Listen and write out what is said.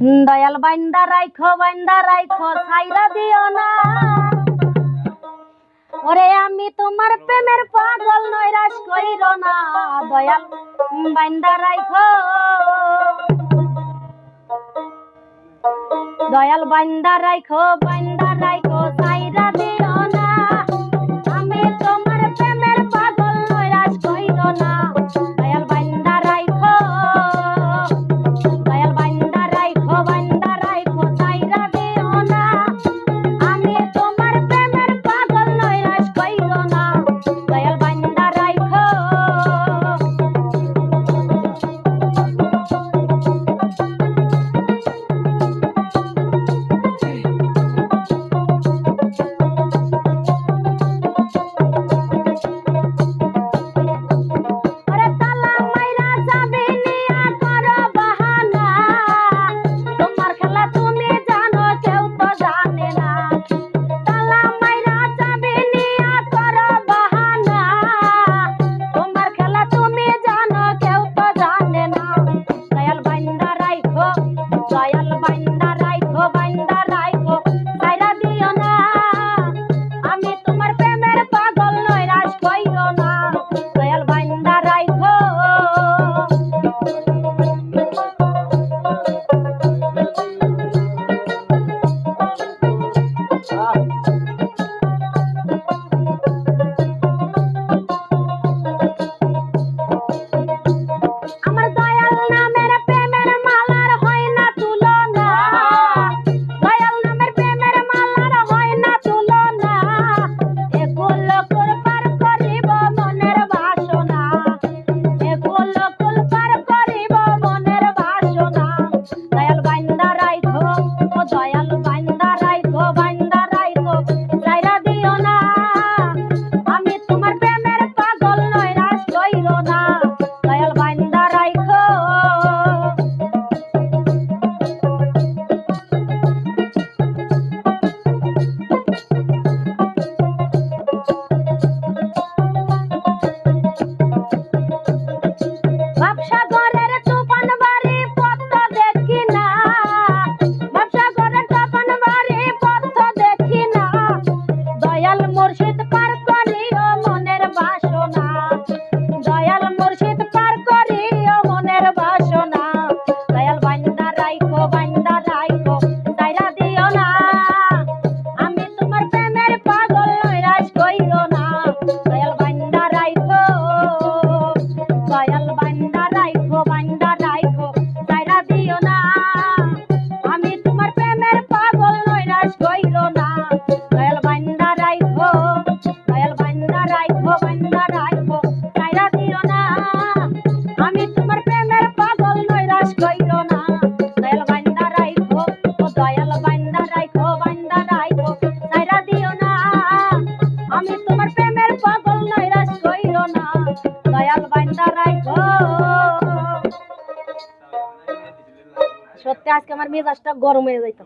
দয়াল বাইন্দা রাইখো বাইন্দা রাইখো সাইরা দিও না। ওরে আমি তোমার প্রেমের পাগল নৈরাশ কইর না। দয়াল বাইন্দা রাইখো। দয়াল বাইন্দা রাইখো বাইন্দা রাইখো। আজকে আমার মেজাজটা গরম হয়ে যাইতো।